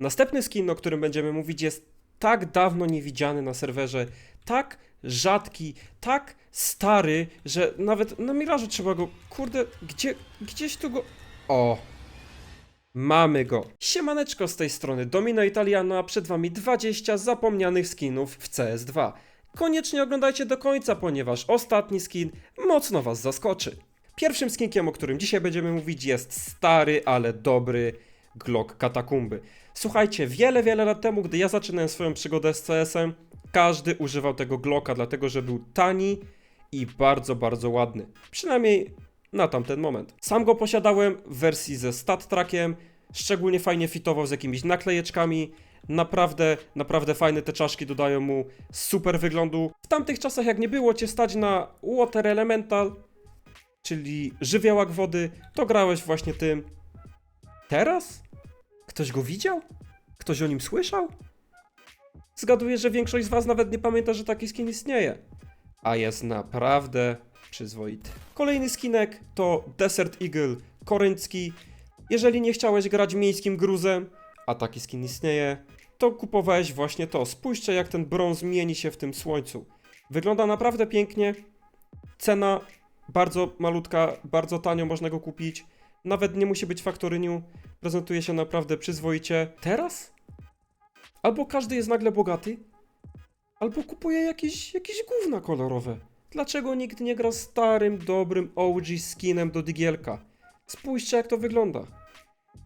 Następny skin, o którym będziemy mówić, jest tak dawno niewidziany na serwerze, tak rzadki, tak stary, że nawet na Mirażu trzeba go. Kurde, gdzie, gdzieś tu go. O! Mamy go. Siemaneczko z tej strony Domino Italiano, a przed wami 20 zapomnianych skinów w CS2. Koniecznie oglądajcie do końca, ponieważ ostatni skin mocno was zaskoczy. Pierwszym skinkiem, o którym dzisiaj będziemy mówić, jest stary, ale dobry Glock Katakumby. Słuchajcie, wiele, wiele lat temu, gdy ja zaczynałem swoją przygodę z CS-em, każdy używał tego Glocka, dlatego że był tani i bardzo, bardzo ładny. Przynajmniej na tamten moment. Sam go posiadałem w wersji ze stat trackiem, szczególnie fajnie fitował z jakimiś naklejeczkami. Naprawdę, naprawdę fajne te czaszki dodają mu super wyglądu. W tamtych czasach, jak nie było cię stać na Water Elemental, czyli żywiołak wody, to grałeś właśnie tym. Teraz? Ktoś go widział? Ktoś o nim słyszał? Zgaduję, że większość z was nawet nie pamięta, że taki skin istnieje. A jest naprawdę przyzwoity. Kolejny skinek to Desert Eagle koreański. Jeżeli nie chciałeś grać miejskim gruzem, a taki skin istnieje, to kupowałeś właśnie to. Spójrzcie jak ten brąz mieni się w tym słońcu. Wygląda naprawdę pięknie. Cena bardzo malutka, bardzo tanio można go kupić. Nawet nie musi być faktoryniu. Prezentuje się naprawdę przyzwoicie. Teraz? Albo każdy jest nagle bogaty, albo kupuje jakieś, jakieś gówna kolorowe. Dlaczego nikt nie gra starym, dobrym OG skinem do digielka? Spójrzcie jak to wygląda.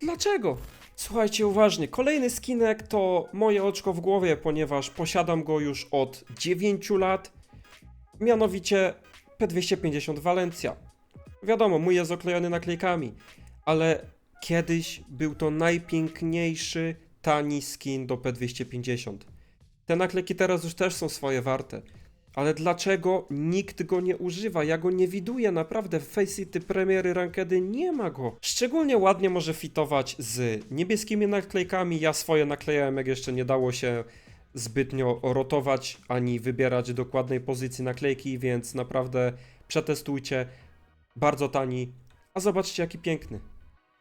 Dlaczego? Słuchajcie uważnie, kolejny skinek to moje oczko w głowie, ponieważ posiadam go już od 9 lat. Mianowicie P250 Valencia. Wiadomo, mój jest oklejony naklejkami, ale kiedyś był to najpiękniejszy, tani skin do P250. Te naklejki teraz już też są swoje warte. Ale dlaczego nikt go nie używa? Ja go nie widuję, naprawdę. W Faceit premiery rankedy nie ma go. Szczególnie ładnie może fitować z niebieskimi naklejkami. Ja swoje naklejałem, jak jeszcze nie dało się zbytnio rotować ani wybierać dokładnej pozycji naklejki, więc naprawdę przetestujcie. Bardzo tani. A zobaczcie, jaki piękny.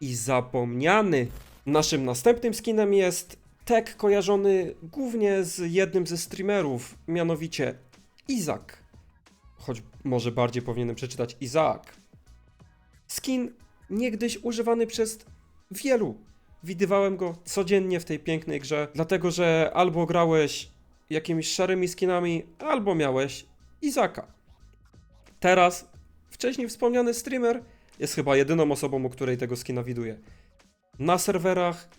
I zapomniany. Naszym następnym skinem jest tek kojarzony głównie z jednym ze streamerów, mianowicie Izak. Choć może bardziej powinienem przeczytać Izaak. Skin niegdyś używany przez wielu. Widywałem go codziennie w tej pięknej grze, dlatego że albo grałeś jakimiś szarymi skinami, albo miałeś Izaka. Teraz wcześniej wspomniany streamer jest chyba jedyną osobą, u której tego skina widuję. Na serwerach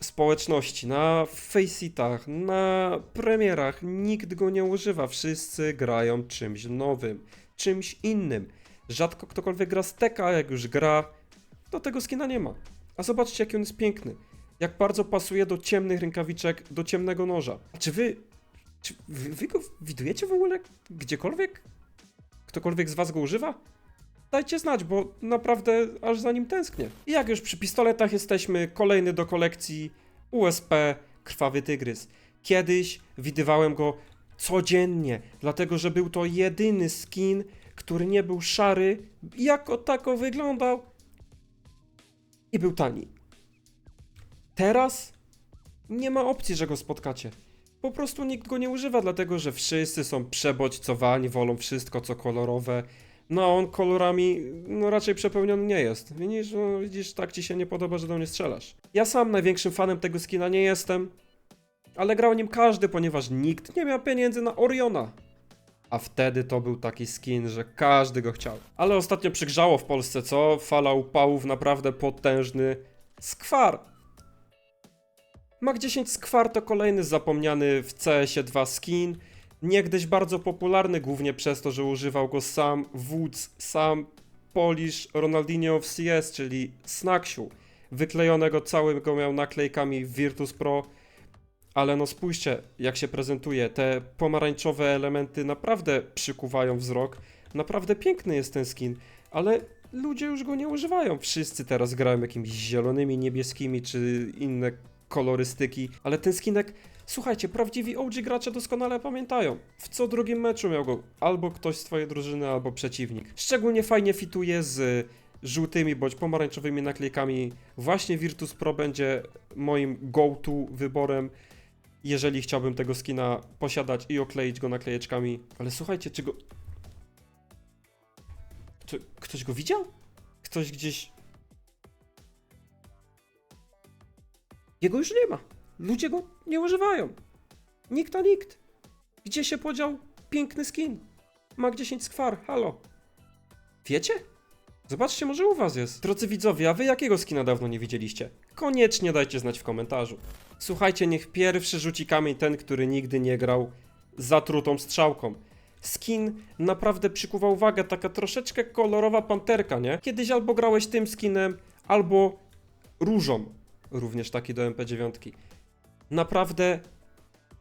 społeczności, na faceitach, na premierach nikt go nie używa. Wszyscy grają czymś nowym, czymś innym. Rzadko ktokolwiek gra z teka, jak już gra, to tego skina nie ma. A zobaczcie, jaki on jest piękny. Jak bardzo pasuje do ciemnych rękawiczek, do ciemnego noża. A czy wy. Czy wy, wy go widujecie w ogóle gdziekolwiek? Ktokolwiek z was go używa? Dajcie znać, bo naprawdę aż za nim tęsknię. I jak już przy pistoletach jesteśmy, kolejny do kolekcji USP Krwawy Tygrys. Kiedyś widywałem go codziennie, dlatego że był to jedyny skin, który nie był szary, jako tako wyglądał i był tani. Teraz nie ma opcji, że go spotkacie. Po prostu nikt go nie używa, dlatego że wszyscy są przebodźcowani, wolą wszystko co kolorowe. No on kolorami no raczej przepełniony nie jest. Widzisz, no, widzisz, tak ci się nie podoba, że do mnie strzelasz. Ja sam największym fanem tego skina nie jestem, ale grał nim każdy, ponieważ nikt nie miał pieniędzy na Oriona. A wtedy to był taki skin, że każdy go chciał. Ale ostatnio przygrzało w Polsce, co? Fala upałów naprawdę potężny. Skwar. Mach 10 Skwar to kolejny zapomniany w CS-ie 2 skin. Niegdyś bardzo popularny, głównie przez to, że używał go sam wódz, sam Polish Ronaldinho w CS, czyli Snaksiu. Wyklejonego całego miał naklejkami Virtus Pro. Ale no spójrzcie, jak się prezentuje. Te pomarańczowe elementy naprawdę przykuwają wzrok. Naprawdę piękny jest ten skin, ale ludzie już go nie używają. Wszyscy teraz grają jakimiś zielonymi, niebieskimi czy inne kolorystyki, ale ten skinek, słuchajcie, prawdziwi OG gracze doskonale pamiętają. W co drugim meczu miał go albo ktoś z twojej drużyny, albo przeciwnik. Szczególnie fajnie fituje z żółtymi bądź pomarańczowymi naklejkami, właśnie Virtus Pro będzie moim go-to wyborem, jeżeli chciałbym tego skina posiadać i okleić go naklejeczkami. Ale słuchajcie, czy go... Kto, ktoś go widział? Ktoś gdzieś... Jego już nie ma. Ludzie go nie używają. Nikt a nikt. Gdzie się podział piękny skin? Mag 10 skwar, halo. Wiecie? Zobaczcie, może u was jest. Drodzy widzowie, a wy jakiego skina dawno nie widzieliście? Koniecznie dajcie znać w komentarzu. Słuchajcie, niech pierwszy rzuci kamień ten, który nigdy nie grał zatrutą strzałką. Skin naprawdę przykuwa uwagę, taka troszeczkę kolorowa panterka, nie? Kiedyś albo grałeś tym skinem, albo różą. Również taki do MP9. Naprawdę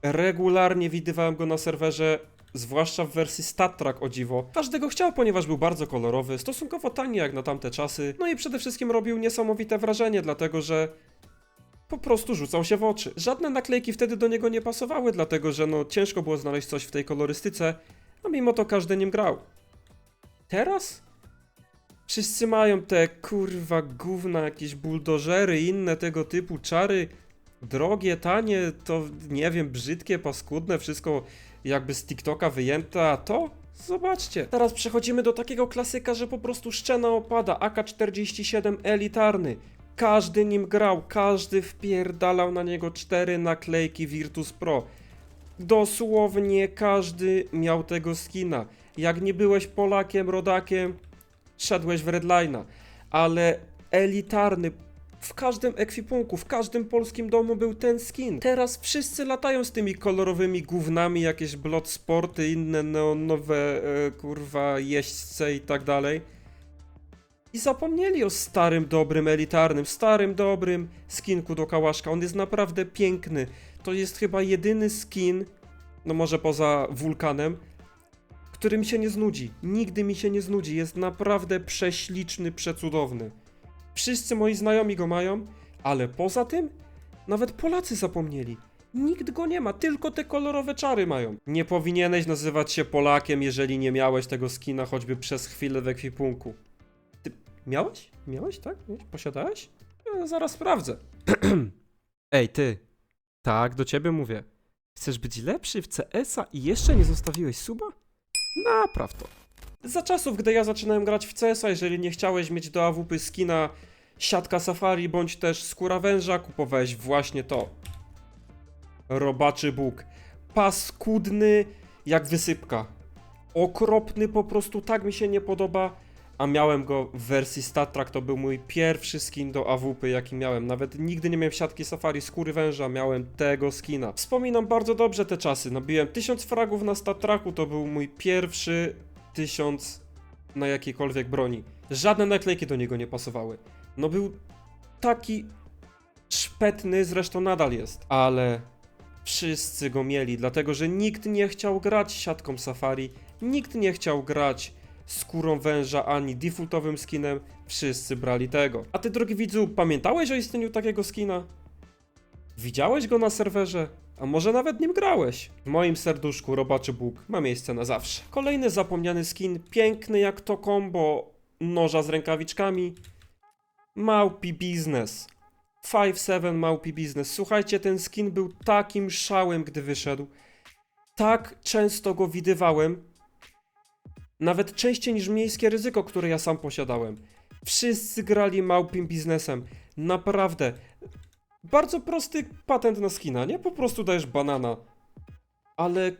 regularnie widywałem go na serwerze, zwłaszcza w wersji Stat Track o dziwo. Każdy go chciał, ponieważ był bardzo kolorowy, stosunkowo tani jak na tamte czasy, no i przede wszystkim robił niesamowite wrażenie, dlatego że po prostu rzucał się w oczy. Żadne naklejki wtedy do niego nie pasowały, dlatego że no ciężko było znaleźć coś w tej kolorystyce, a mimo to każdy nim grał. Teraz? Wszyscy mają te kurwa gówna, jakieś buldożery, inne tego typu czary. Drogie, tanie, to nie wiem, brzydkie, paskudne, wszystko jakby z TikToka wyjęte, a to? Zobaczcie. Teraz przechodzimy do takiego klasyka, że po prostu szczena opada. AK-47 elitarny. Każdy nim grał, każdy wpierdalał na niego cztery naklejki Virtus Pro. Dosłownie każdy miał tego skina. Jak nie byłeś Polakiem, rodakiem, szedłeś w Redline'a. Ale elitarny, w każdym ekwipunku, w każdym polskim domu był ten skin. Teraz wszyscy latają z tymi kolorowymi gównami, jakieś blot sporty, inne neonowe, e, kurwa, jeźdźce i tak dalej. I zapomnieli o starym, dobrym, elitarnym, starym, dobrym skinku do kałaszka. On jest naprawdę piękny. To jest chyba jedyny skin, no może poza wulkanem, który mi się nie znudzi. Nigdy mi się nie znudzi. Jest naprawdę prześliczny, przecudowny. Wszyscy moi znajomi go mają, ale poza tym nawet Polacy zapomnieli. Nikt go nie ma, tylko te kolorowe czary mają. Nie powinieneś nazywać się Polakiem, jeżeli nie miałeś tego skina choćby przez chwilę w ekwipunku. Ty miałeś? Miałeś, tak? Posiadałeś? Ja zaraz sprawdzę. Ej, ty. Tak, do ciebie mówię. Chcesz być lepszy w CS-a i jeszcze nie zostawiłeś suba? Napraw to. Za czasów, gdy ja zaczynałem grać w CS-a, jeżeli nie chciałeś mieć do AWP skina siatka safari bądź też skóra węża, kupowałeś właśnie to. Robaczy Bóg. Paskudny jak wysypka. Okropny po prostu, tak mi się nie podoba. A miałem go w wersji Star Trek, to był mój pierwszy skin do AWP, jaki miałem. Nawet nigdy nie miałem siatki safari skóry węża, miałem tego skina. Wspominam bardzo dobrze te czasy. Nabiłem 1000 fragów na Star to był mój pierwszy 1000 na jakiejkolwiek broni. Żadne naklejki do niego nie pasowały. No był taki szpetny, zresztą nadal jest, ale wszyscy go mieli, dlatego że nikt nie chciał grać siatką safari, nikt nie chciał grać skórą węża ani defaultowym skinem, wszyscy brali tego. A ty, drogi widzu, pamiętałeś o istnieniu takiego skina? Widziałeś go na serwerze? A może nawet nim grałeś? W moim serduszku Robaczy Bóg ma miejsce na zawsze. Kolejny zapomniany skin, piękny jak to kombo noża z rękawiczkami. Małpi Biznes. 5-7 Małpi Biznes. Słuchajcie, ten skin był takim szałem, gdy wyszedł. Tak często go widywałem. Nawet częściej niż miejskie ryzyko, które ja sam posiadałem. Wszyscy grali małpim biznesem. Naprawdę. Bardzo prosty patent na skina, nie? Po prostu dajesz banana. Ale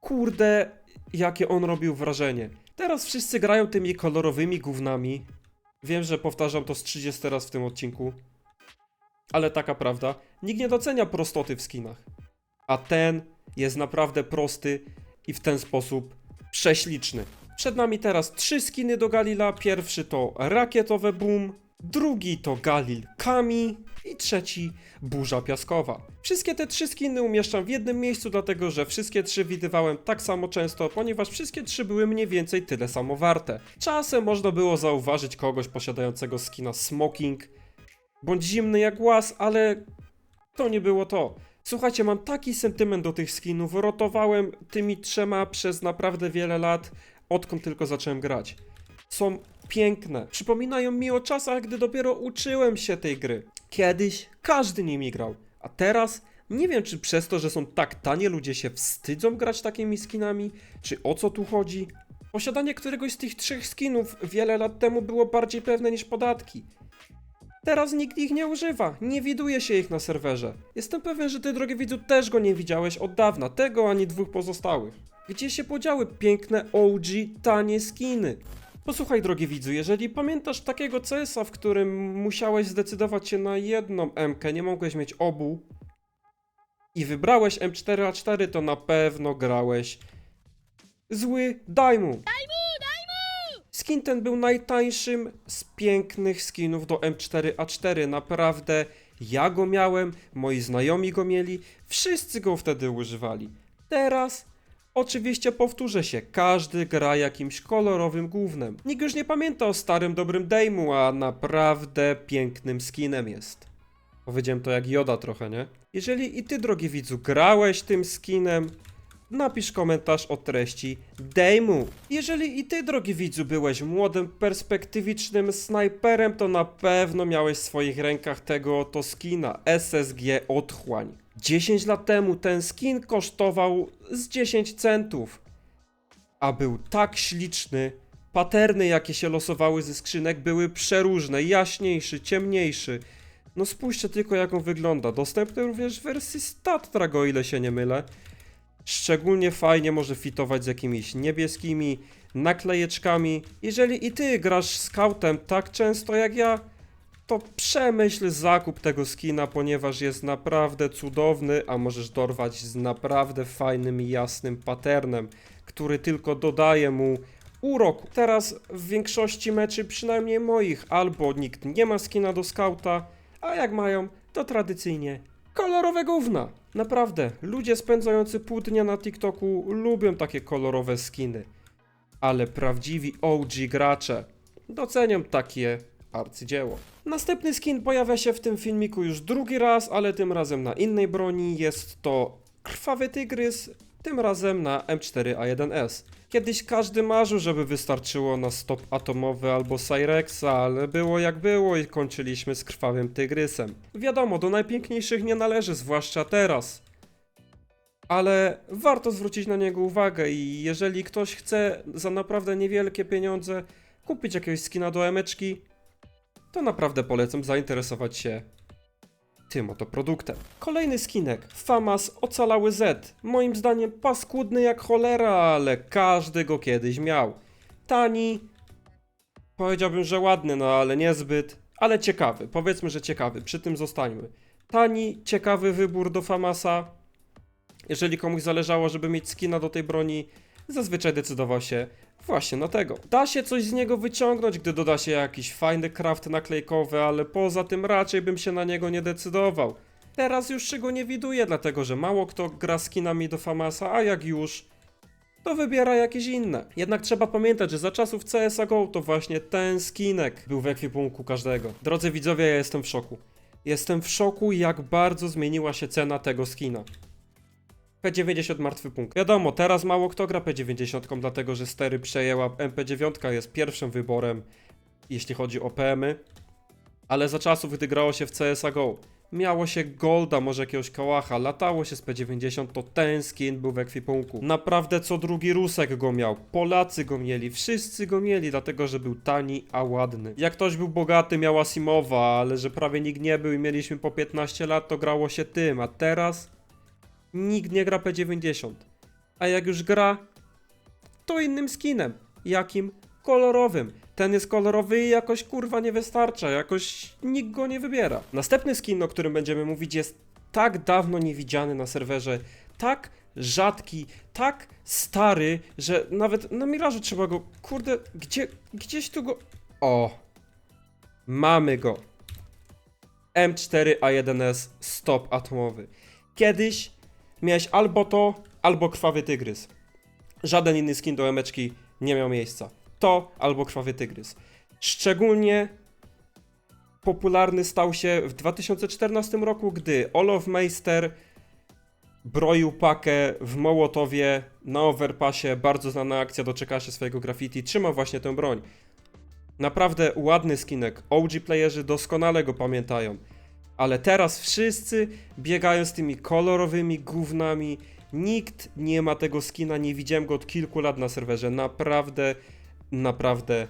kurde, jakie on robił wrażenie. Teraz wszyscy grają tymi kolorowymi gównami. Wiem, że powtarzam to z 30 raz w tym odcinku. Ale taka prawda. Nikt nie docenia prostoty w skinach. A ten jest naprawdę prosty i w ten sposób prześliczny. Przed nami teraz trzy skiny do Galila. Pierwszy to rakietowe boom, drugi to Galil Kami i trzeci burza piaskowa. Wszystkie te trzy skiny umieszczam w jednym miejscu, dlatego że wszystkie trzy widywałem tak samo często, ponieważ wszystkie trzy były mniej więcej tyle samo warte. Czasem można było zauważyć kogoś posiadającego skina Smoking, bądź zimny jak łaz, ale to nie było to. Słuchajcie, mam taki sentyment do tych skinów. Rotowałem tymi trzema przez naprawdę wiele lat, odkąd tylko zacząłem grać. Są piękne. Przypominają mi o czasach, gdy dopiero uczyłem się tej gry. Kiedyś każdy nimi grał, a teraz nie wiem, czy przez to, że są tak tanie, ludzie się wstydzą grać takimi skinami, czy o co tu chodzi. Posiadanie któregoś z tych trzech skinów wiele lat temu było bardziej pewne niż podatki. Teraz nikt ich nie używa, nie widuje się ich na serwerze. Jestem pewien, że ty, drogi widzu, też go nie widziałeś od dawna, tego ani dwóch pozostałych. Gdzie się podziały piękne OG, tanie skiny? Posłuchaj, drogi widzu, jeżeli pamiętasz takiego CS-a, w którym musiałeś zdecydować się na jedną MK, nie mogłeś mieć obu i wybrałeś M4A4, to na pewno grałeś zły Daimu. Skin ten był najtańszym z pięknych skinów do M4A4. Naprawdę ja go miałem, moi znajomi go mieli, wszyscy go wtedy używali. Teraz oczywiście powtórzę się, każdy gra jakimś kolorowym głównym. Nikt już nie pamięta o starym dobrym Dejmu, a naprawdę pięknym skinem jest. Powiedziałem to jak Joda trochę, nie? Jeżeli i ty, drogi widzu, grałeś tym skinem, napisz komentarz o treści Dejmu. Jeżeli i ty, drogi widzu, byłeś młodym, perspektywicznym snajperem, to na pewno miałeś w swoich rękach tego oto skina SSG Otchłań. 10 lat temu ten skin kosztował z 10 centów, a był tak śliczny. Paterny, jakie się losowały ze skrzynek, były przeróżne, jaśniejszy, ciemniejszy. No spójrzcie tylko, jak on wygląda. Dostępny również w wersji Stattrag, o ile się nie mylę. Szczególnie fajnie może fitować z jakimiś niebieskimi naklejeczkami. Jeżeli i ty grasz scoutem tak często jak ja, to przemyśl zakup tego skina, ponieważ jest naprawdę cudowny, a możesz dorwać z naprawdę fajnym i jasnym patternem, który tylko dodaje mu urok. Teraz w większości meczy, przynajmniej moich, albo nikt nie ma skina do skauta, a jak mają, to tradycyjnie kolorowe gówna. Naprawdę, ludzie spędzający pół dnia na TikToku lubią takie kolorowe skiny. Ale prawdziwi OG gracze docenią takie arcydzieło. Następny skin pojawia się w tym filmiku już drugi raz, ale tym razem na innej broni. Jest to krwawy tygrys, tym razem na M4A1S. Kiedyś każdy marzył, żeby wystarczyło na stop atomowy albo Cyrexa, ale było jak było i kończyliśmy z krwawym tygrysem. Wiadomo, do najpiękniejszych nie należy, zwłaszcza teraz. Ale warto zwrócić na niego uwagę i jeżeli ktoś chce za naprawdę niewielkie pieniądze kupić jakiegoś skina do emeczki, to naprawdę polecam zainteresować się tym oto produktem. Kolejny skinek, Famas Ocalały Z. Moim zdaniem paskudny jak cholera, ale każdy go kiedyś miał. Tani, powiedziałbym, że ładny, no ale niezbyt, ale ciekawy. Powiedzmy, że ciekawy, przy tym zostańmy. Tani, ciekawy wybór do Famasa. Jeżeli komuś zależało, żeby mieć skina do tej broni, zazwyczaj decydował się właśnie na tego. Da się coś z niego wyciągnąć, gdy doda się jakiś fajny craft naklejkowy, ale poza tym raczej bym się na niego nie decydował. Teraz już się go nie widuję, dlatego że mało kto gra skinami do Famasa, a jak już, to wybiera jakieś inne. Jednak trzeba pamiętać, że za czasów CSGO to właśnie ten skinek był w ekwipunku każdego. Drodzy widzowie, ja jestem w szoku. Jestem w szoku, jak bardzo zmieniła się cena tego skina. P90 martwy punkt. Wiadomo, teraz mało kto gra P90, dlatego że stery przejęła MP9 jest pierwszym wyborem, jeśli chodzi o PM-y. Ale za czasów, gdy grało się w CSGO, miało się Golda, może jakiegoś Kałacha, latało się z P90, to ten skin był w ekwipunku. Naprawdę co drugi Rusek go miał, Polacy go mieli, wszyscy go mieli, dlatego że był tani, a ładny. Jak ktoś był bogaty, miał Asimowa, ale że prawie nikt nie był i mieliśmy po 15 lat, to grało się tym, a teraz nikt nie gra P90. A jak już gra, to innym skinem. Jakim? Kolorowym. Ten jest kolorowy i jakoś kurwa nie wystarcza, jakoś nikt go nie wybiera. Następny skin, o którym będziemy mówić, jest tak dawno niewidziany na serwerze, tak rzadki, tak stary, że nawet na Mirażu trzeba go, kurde, gdzie, gdzieś tu go... O! Mamy go. M4A1S stop atomowy. Kiedyś miałeś albo to, albo krwawy tygrys. Żaden inny skin do emeczki nie miał miejsca. To albo krwawy tygrys. Szczególnie popularny stał się w 2014 roku, gdy Olof Meister broił pakę w Mołotowie na overpassie, bardzo znana akcja doczekała się swojego graffiti, trzymał właśnie tę broń. Naprawdę ładny skinek. OG playerzy doskonale go pamiętają. Ale teraz wszyscy biegają z tymi kolorowymi gównami. Nikt nie ma tego skina, nie widziałem go od kilku lat na serwerze. Naprawdę, naprawdę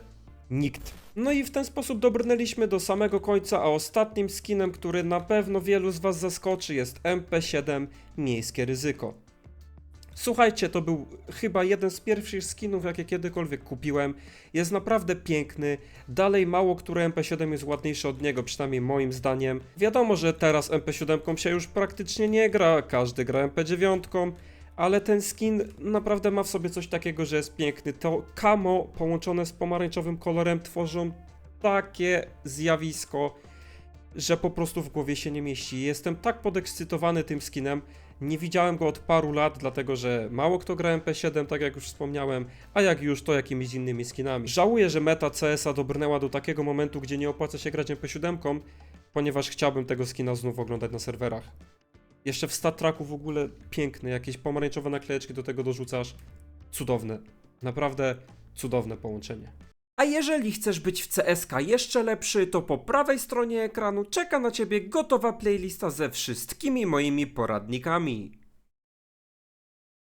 nikt. No i w ten sposób dobrnęliśmy do samego końca, a ostatnim skinem, który na pewno wielu z Was zaskoczy, jest MP7 Miejskie Ryzyko. Słuchajcie, to był chyba jeden z pierwszych skinów, jakie kiedykolwiek kupiłem. Jest naprawdę piękny. Dalej mało które MP7 jest ładniejsze od niego, przynajmniej moim zdaniem. Wiadomo, że teraz MP7 się już praktycznie nie gra, każdy gra MP9, ale ten skin naprawdę ma w sobie coś takiego, że jest piękny. To camo połączone z pomarańczowym kolorem tworzą takie zjawisko, że po prostu w głowie się nie mieści. Jestem tak podekscytowany tym skinem. Nie widziałem go od paru lat, dlatego że mało kto gra MP7, tak jak już wspomniałem, a jak już to jakimiś innymi skinami. Żałuję, że meta CS-a dobrnęła do takiego momentu, gdzie nie opłaca się grać MP7, ponieważ chciałbym tego skina znów oglądać na serwerach. Jeszcze w stat tracku w ogóle piękny, jakieś pomarańczowe naklejeczki do tego dorzucasz. Cudowne. Naprawdę cudowne połączenie. A jeżeli chcesz być w CSK jeszcze lepszy, to po prawej stronie ekranu czeka na Ciebie gotowa playlista ze wszystkimi moimi poradnikami.